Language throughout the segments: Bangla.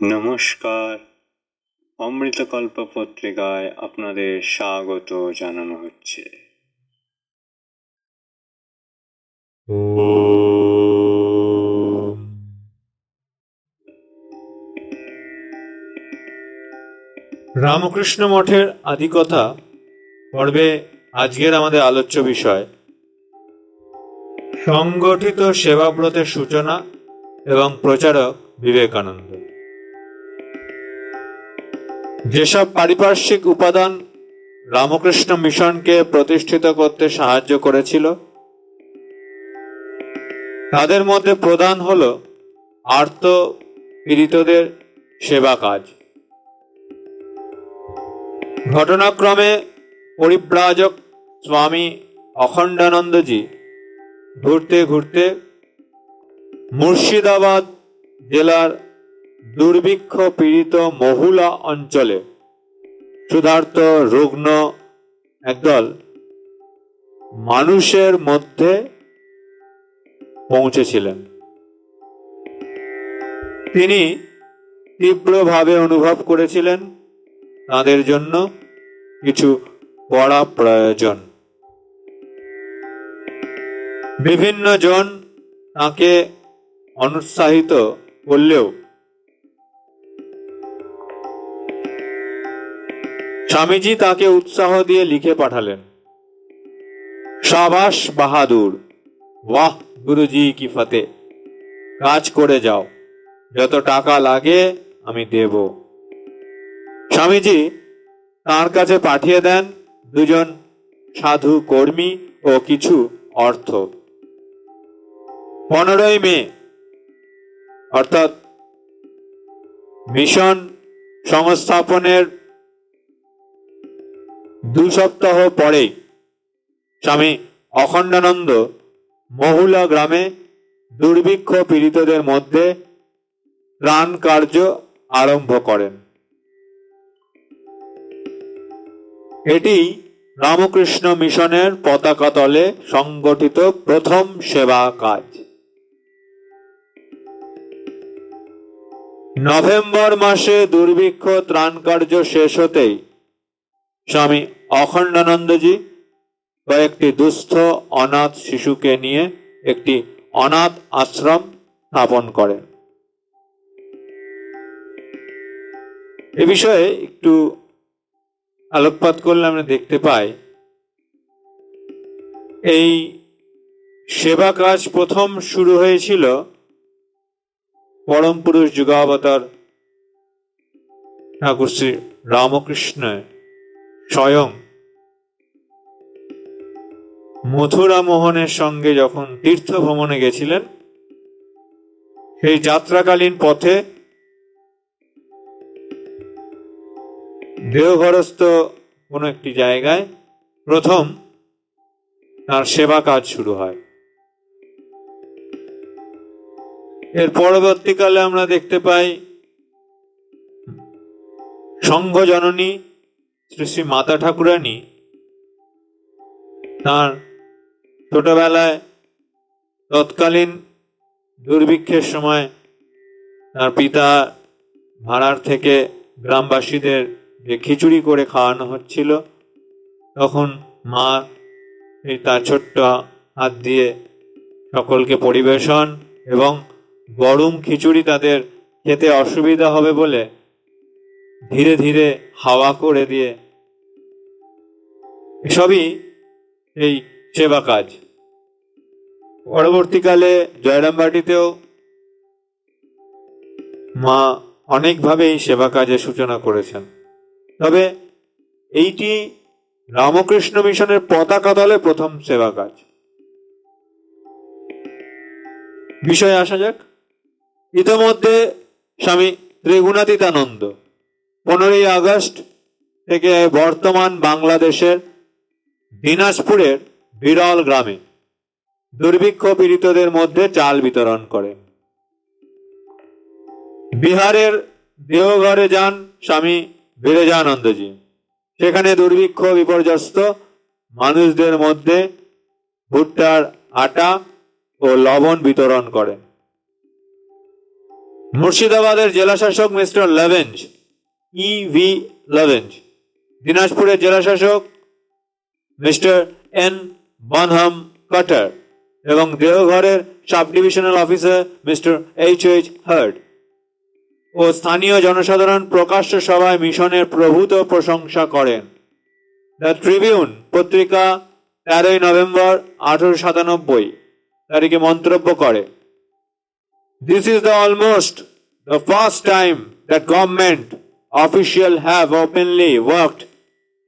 নমস্কার। অমৃতকল্প পত্রিকায় আপনাদের স্বাগত জানানো হচ্ছে। রামকৃষ্ণ মঠের আদিকথা পর্বে আজকের আমাদের আলোচ্য বিষয়, সংগঠিত সেবাব্রতের সূচনা এবং প্রচারক বিবেকানন্দ। যেসব পারিপার্শ্বিক উপাদান রামকৃষ্ণ মিশনকে প্রতিষ্ঠিত করতে সাহায্য করেছিল, তাদের মধ্যে প্রধান হল আর্ত পীড়িতদের সেবা কাজ। ঘটনাক্রমে পরিব্রাজক স্বামী অখণ্ডানন্দজি ঘুরতে ঘুরতে মুর্শিদাবাদ জেলার দুর্ভিক্ষ পীড়িত মহুলা অঞ্চলে ক্ষুধার্ত, রুগ্ন একদল মানুষের মধ্যে পৌঁছেছিলেন। তিনি তীব্রভাবে অনুভব করেছিলেন তাদের জন্য কিছু করা প্রয়োজন। বিভিন্ন জন তাকে অনুৎসাহিত করলেও স্বামীজি তাকে উৎসাহ দিয়ে লিখে পাঠালেন। সাবাস বাহাদুর বাহ গুরুজি, কি ফতে কাজ করে যাও। যত টাকা লাগে, আমি দেব। স্বামীজি তার কাছে পাঠিয়ে দেন দুজন সাধু কর্মী ও কিছু অর্থ। পনেরোই মে, অর্থাৎ মিশন সংস্থাপনের দু সপ্তাহ পরেই স্বামী অখণ্ডানন্দ মহুলা গ্রামে দুর্ভিক্ষ পীড়িতদের মধ্যে ত্রাণ কার্য আরম্ভ করেন। এটি রামকৃষ্ণ মিশনের পতাকা তলে সংগঠিত প্রথম সেবা কাজ। নভেম্বর মাসে দুর্ভিক্ষ ত্রাণ কার্য শেষ হতেই স্বামী অখণ্ডানন্দজি কয়েকটি দুস্থ অনাথ শিশুকে নিয়ে একটি অনাথ আশ্রম স্থাপন করেন। এ বিষয়ে একটু আলোকপাত করলে আমরা দেখতে পাই, এই সেবা কাজ প্রথম শুরু হয়েছিল পরম পুরুষ যুগাবতার ঠাকুর শ্রী রামকৃষ্ণ স্বয়ং। মথুরা মোহনের সঙ্গে যখন তীর্থ ভ্রমণে গেছিলেন, সেই যাত্রাকালীন পথে দেহঘরস্থ কোনো একটি জায়গায় প্রথম তার সেবা কাজ শুরু হয়। এর পরবর্তীকালে আমরা দেখতে পাই সংঘ জননী শ্রী শ্রী মাতা ঠাকুরানী তার ছোটবেলায় তৎকালীন দুর্ভিক্ষের সময় তার পিতা ভাড়ার থেকে গ্রামবাসীদের যে খিচুড়ি করে খাওয়ানো হচ্ছিল, তখন মা এই তার ছোট্ট হাত দিয়ে সকলকে পরিবেশন এবং গরম খিচুড়ি তাদের খেতে অসুবিধা হবে বলে ধীরে ধীরে হাওয়া করে দিয়ে এসবই এই সেবা কাজ। পরবর্তীকালে জয়রামবাটিতেও মা অনেকভাবে এই সেবা কাজের সূচনা করেছেন। তবে এইটি রামকৃষ্ণ মিশনের পতাকা দলে প্রথম সেবা কাজ। বিষয়ে আসা যাক। ইতোমধ্যে স্বামী ত্রিগুণাতীতানন্দ। পনেরোই আগস্ট থেকে বর্তমান বাংলাদেশের দিনাজপুরের বিরল গ্রামে দুর্ভিক্ষ পীড়িতদের মধ্যে চাল বিতরণ করে। বিহারের দেওঘরে যান স্বামী বিরজানন্দজি সেখানে দুর্ভিক্ষ বিপর্যস্ত মানুষদের মধ্যে ভুট্টার আটা ও লবণ বিতরণ করেন। মুর্শিদাবাদের জেলাশাসক মিস্টার লেভেঞ্জ ই ভি লেভেঞ্জ দিনাজপুরের জেলাশাসক মিস্টার এন বানহাম কাটার এবং দেওঘরের sub divisional officer mister H H Hurd ও স্থানীয় জনসাধারণ প্রকাশ্য সভায় মিশনের প্রভূত প্রশংসা করেন। দ্য ট্রিবিউন পত্রিকা তেরোই নভেম্বর আঠারোশো সাতানব্বই তারিখে মন্তব্য করে this is the almost the first time that government official have openly worked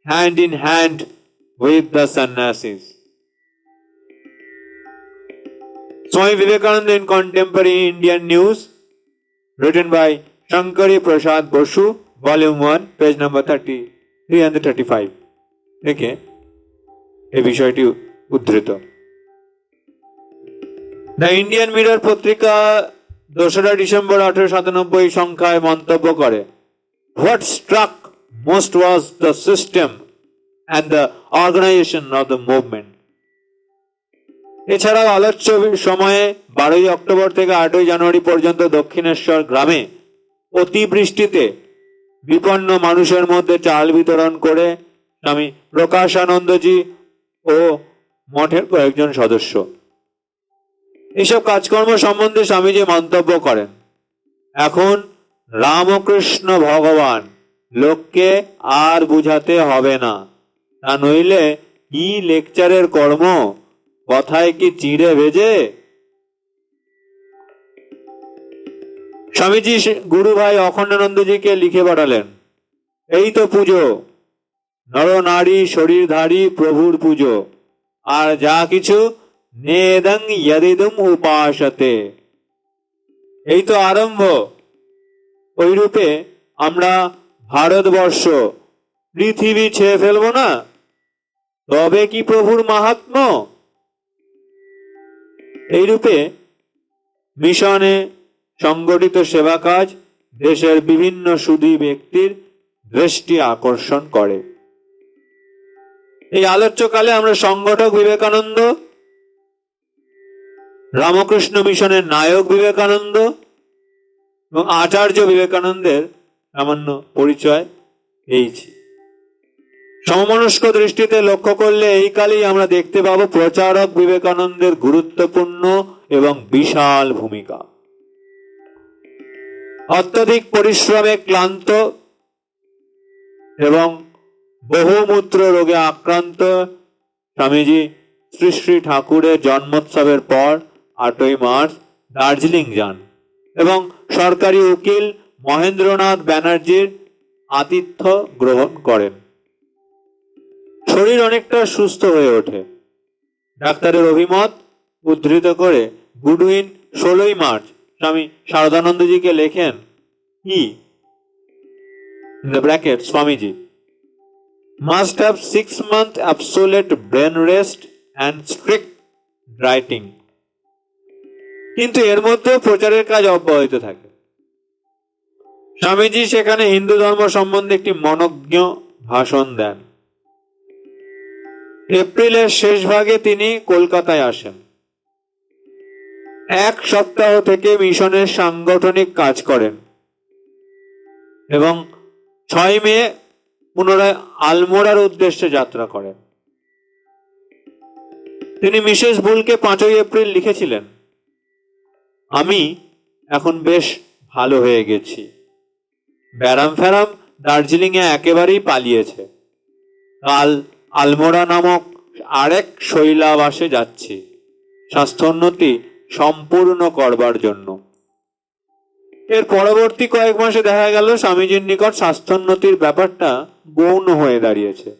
hand in hand with the sannyasis. Swami Vivekananda in Contemporary Indian News, written by Shankari Prasad Bosu, Volume 1, page number 30, 335. থেকে এই বিষয়টি উদ্ধৃত দ্য ইন্ডিয়ান মিরর পত্রিকা দোসরা ডিসেম্বর আঠারো সাতানব্বই সংখ্যায় মন্তব্য করে what struck most was the system and the organisation of the movement এছাড়াও আলোচ্য সময়ে বারোই অক্টোবর থেকে আটই জানুয়ারি পর্যন্ত দক্ষিণেশ্বর গ্রামে অতিবৃষ্টিতে বিপন্ন মানুষের মধ্যে চাল বিতরণ করে স্বামী প্রকাশানন্দজি ও মঠের কয়েকজন সদস্য। এসব কাজকর্ম সম্বন্ধে স্বামীজি মন্তব্য করেন, এখন রামকৃষ্ণ ভগবান লোককে আর বুঝাতে হবে না। তা নইলে কি লেকচারের কর্ম? কথায় কি চিড়ে ভেজে? স্বামীজি গুরু ভাই অখণ্ডানন্দজিকে লিখে পাঠালেন। এই তো পুজো। নর নারী শরীরধারী প্রভুর পুজো। আর যা কিছু নেদং ইয়দিদুম উপাসতে। এই তো আরম্ভ। ওই রূপে আমরা ভারতবর্ষ, পৃথিবী ছেয়ে ফেলব না? তবে কি প্রভুর মাহাত্ম এই রূপে মিশনে সংগঠিত সেবা কাজ দেশের বিভিন্ন সুদী ব্যক্তির দৃষ্টি আকর্ষণ করে। এই আলোচ্যকালে আমরা সংগঠক বিবেকানন্দ, রামকৃষ্ণ মিশনের নায়ক বিবেকানন্দ এবং আচার্য বিবেকানন্দের সামান্য পরিচয় পেয়েছি। সমমনস্ক দৃষ্টিতে লক্ষ্য করলে এই কালেই আমরা দেখতে পাবো প্রচারক বিবেকানন্দের গুরুত্বপূর্ণ এবং বিশাল ভূমিকা। অত্যধিক পরিশ্রমে ক্লান্ত এবং বহুমূত্র রোগে আক্রান্ত স্বামীজি শ্রী শ্রী ঠাকুরের জন্মোৎসবের পর আটই মার্চ দার্জিলিং যান এবং সরকারি উকিল মহেন্দ্রনাথ ব্যানার্জির আতিথ্য গ্রহণ করেন। শরীর অনেকটা সুস্থ হয়ে ওঠে। ডাক্তারের অভিমত, উদ্ধৃত করে গুডউইন ষোলোই মার্চ। স্বামী শারদানন্দজিকে লেখেন, কি? Bracket Swamiji, must have six month absolute brain rest and strict dieting কিন্তু এর মধ্যে প্রচারের কাজ অব্যাহত থাকে। স্বামীজি সেখানে হিন্দু ধর্ম সম্বন্ধে একটি মনজ্ঞ ভাষণ দেন। এপ্রিলের শেষ ভাগে তিনি কলকাতায় আসেন। এক সপ্তাহ থেকে মিশনের সাংগঠনিক কাজ করেন এবং ছয় মে পুনরায় আলমোড়ার উদ্দেশ্যে যাত্রা করেন। তিনি মিসেস বুলকে পাঁচই এপ্রিল লিখেছিলেন, আমি এখন বেশ ভালো হয়ে গেছি। ব্যারাম ফ্যারাম দার্জিলিং এ একেবারেই পালিয়েছে। কাল আলমোড়া নামক আরেক শৈলাবাসে যাচ্ছি। স্বাস্থ্যোন্নতি সম্পূর্ণ করবার জন্য। এর পরবর্তী কয়েক মাসে দেখা গেল স্বামীজির নিকট স্বাস্থ্যোন্নতির ব্যাপারটা গৌণ হয়ে দাঁড়িয়েছে।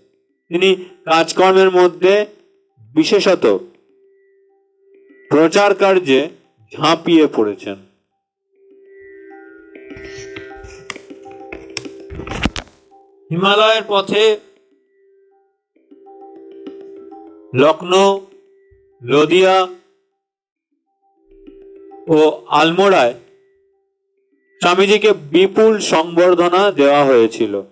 তিনি কাজকর্মের মধ্যে বিশেষত প্রচার কার্যে ঝাঁপিয়ে পড়েছেন। হিমালয়ের পথে লখনৌ লোদিয়া ও আলমোড়ায় স্বামীজিকে বিপুল সংবর্ধনা দেওয়া হয়েছিল।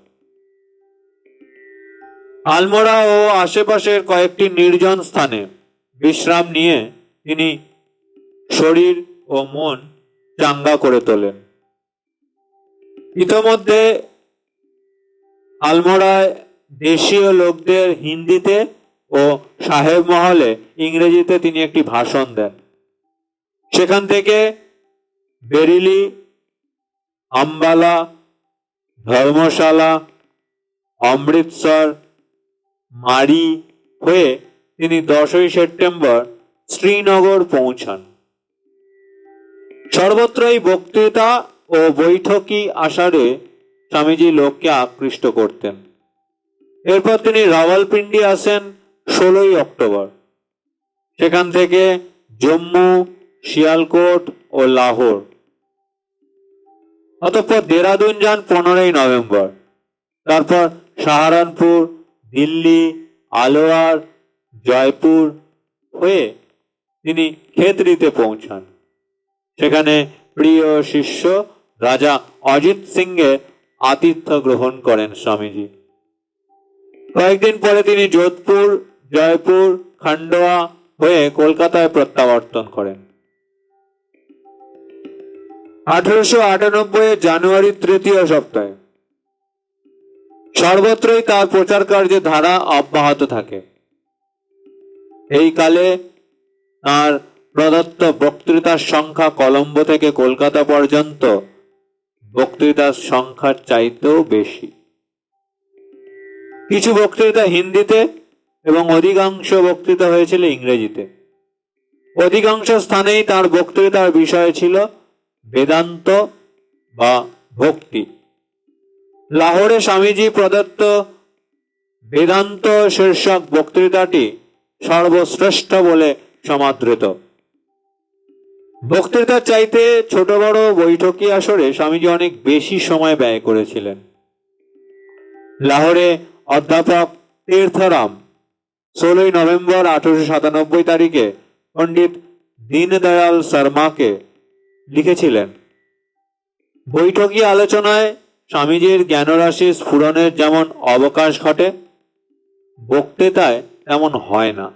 আলমোড়া ও আশেপাশের কয়েকটি নির্জন স্থানে বিশ্রাম নিয়ে তিনি শরীর ও মন চাঙ্গা করে তোলেন। ইতোমধ্যে আলমোড়ায় দেশীয় লোকদের হিন্দিতে ও সাহেব মহলে ইংরেজিতে তিনি একটি ভাষণ দেন। সেখান থেকে বেরিলি, আম্বালা, ধর্মশালা, অমৃতসর, মারি হয়ে তিনি দশই সেপ্টেম্বর শ্রীনগর পৌঁছান। সর্বত্রই বক্তৃতা ও বৈঠকি আষাঢ়ে স্বামীজি লোককে আকৃষ্ট করতেন। এরপর তিনি রাওয়ালপিন্ডি আসেন ষোলোই অক্টোবর। সেখান থেকে জম্মু, শিয়ালকোট ও লাহোর। অতঃপর দেরাদুন যান পনেরোই নভেম্বর। তারপর সাহারানপুর, দিল্লি, আলোয়ার, জয়পুর হয়ে তিনি খেতড়িতে পৌঁছান। সেখানে প্রিয় শিষ্য রাজা অজিত সিংয়ের আতিথ্য গ্রহণ করেন স্বামীজি। কয়েকদিন পরে তিনি যোধপুর জয়পুর, খান্ডোয়া হয়ে কলকাতায় প্রত্যাবর্তন করেন। আঠারোশো আটানব্বই জানুয়ারি তৃতীয় সপ্তাহে। সর্বত্রই তার প্রচার কার্যের ধারা অব্যাহত থাকে। এই কালে তার প্রদত্ত বক্তৃতার সংখ্যা কলম্বো থেকে কলকাতা পর্যন্ত। বক্তৃতার সংখ্যার চাইতেও বেশি। কিছু বক্তৃতা হিন্দিতে এবং অধিকাংশ বক্তৃতা হয়েছিল ইংরেজিতে। অধিকাংশ স্থানেই তার বক্তৃতার বিষয় ছিল বেদান্ত বা ভক্তি। লাহোরে স্বামীজি প্রদত্ত বেদান্ত শীর্ষক বক্তৃতাটি সর্বশ্রেষ্ঠ বলে সমাদৃত। বক্তৃতার চাইতে ছোট বড় বৈঠকি আসরে স্বামীজি অনেক বেশি সময় ব্যয় করেছিলেন। লাহোরে অধ্যাপক তীর্থরাম ষোলোই নভেম্বর আঠারোশো সাতানব্বই তারিখে পণ্ডিত দীনদয়াল শর্মাকে লিখেছিলেন। বৈঠকি আলোচনায় স্বামীজির জ্ঞানরাশি স্ফুরণের যেমন অবকাশ ঘটে, বক্তৃতায় তেমন হয় না।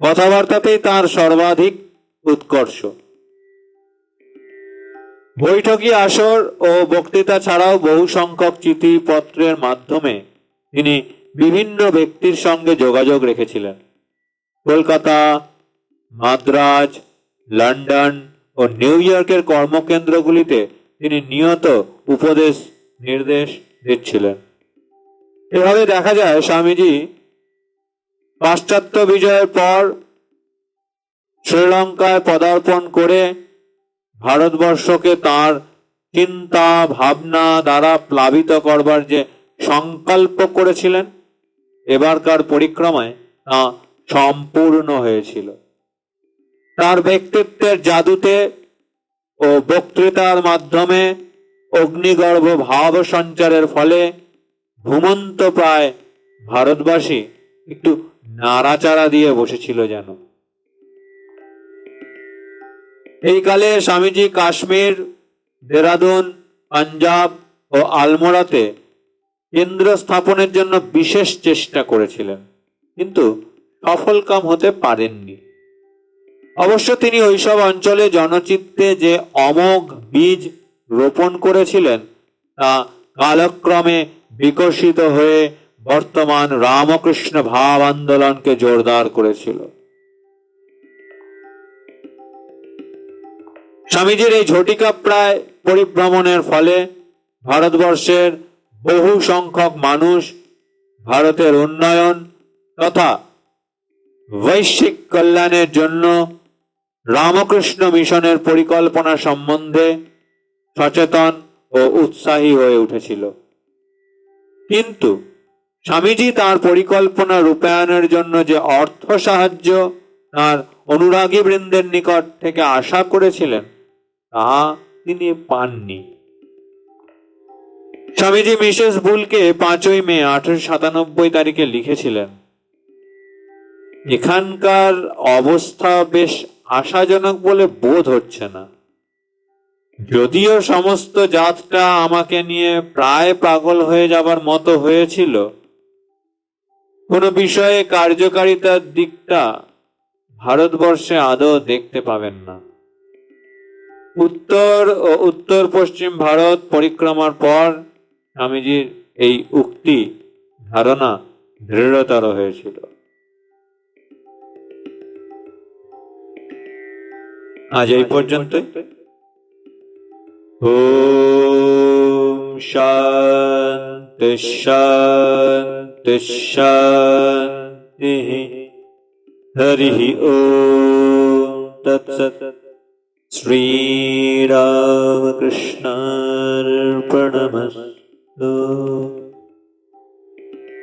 কথাবার্তাতেই তার সর্বাধিক উৎকর্ষ। বৈঠকি আসর ও বক্তৃতা ছাড়াও বহু সংখ্যক চিঠিপত্রের মাধ্যমে তিনি বিভিন্ন ব্যক্তির সঙ্গে যোগাযোগ রেখেছিলেন। কলকাতা, মাদ্রাজ, লন্ডন ও নিউ ইয়র্কের কর্মকেন্দ্রগুলিতে তিনি নিয়ত উপদেশ নির্দেশ দিচ্ছিলেন। এভাবে দেখা যায়, স্বামীজি পাশ্চাত্য বিজয়ের পর শ্রীলঙ্কায় পদার্পণ করে ভারতবর্ষকে তার চিন্তা ভাবনা দ্বারা প্লাবিত করবার যে সংকল্প করেছিলেন এবারকার পরিক্রমায় তা সম্পূর্ণ হয়েছিল। তার ব্যক্তিত্বের জাদুতে ও বক্তৃতার মাধ্যমে অগ্নিগর্ভ ভাব সঞ্চারের ফলে ঘুমন্ত প্রায় ভারতবাসী একটু নাড়াচাড়া দিয়ে বসেছিল যেন। এই কালে স্বামীজি কাশ্মীর, দেরাদুন, পাঞ্জাব ও আলমোড়াতে কেন্দ্র স্থাপনের জন্য বিশেষ চেষ্টা করেছিলেন, কিন্তু সফলকাম হতে পারেননি। অবশ্য তিনি ওইসব অঞ্চলে জনচিত্তে যে অমোঘ বীজ রোপণ করেছিলেন, তা কালক্রমে বিকশিত হয়ে বর্তমান রামকৃষ্ণ ভাব আন্দোলনকে জোরদার করেছিল। স্বামীজির এই ঝটিকা প্রায় পরিভ্রমণের ফলে ভারতবর্ষের বহু সংখ্যক মানুষ ভারতের উন্নয়ন তথা বৈশ্বিক কল্যাণের জন্য রামকৃষ্ণ মিশনের পরিকল্পনা সম্বন্ধে সচেতন ও উৎসাহী হয়ে উঠেছিল। কিন্তু স্বামীজি তার পরিকল্পনা রূপায়ণের জন্য যে অর্থ সাহায্য তার অনুরাগী বৃন্দের নিকট থেকে আশা করেছিলেন, তা তিনি পাননি। স্বামীজি মিসেস বুলকে পাঁচই মে আঠারোশো সাতানব্বই তারিখে লিখেছিলেন, এখানকার অবস্থা বেশ আশাজনক বলে বোধ হচ্ছে না। যদিও সমস্ত জাতটা আমাকে নিয়ে প্রায় পাগল হয়ে যাবার মতো হয়েছিল, কোনো বিষয়ে কার্যকারিতার দিকটা ভারতবর্ষে আদৌ দেখতে পাবেন না। উত্তর ও উত্তর পশ্চিম ভারত পরিক্রমার পর স্বামীজির এই উক্তি ধারণা দৃঢ়তর হয়েছিল। আজ এই পর্যন্ত শান্তি শান্তি শান্তি। হরি ওম তৎসৎ। Oh.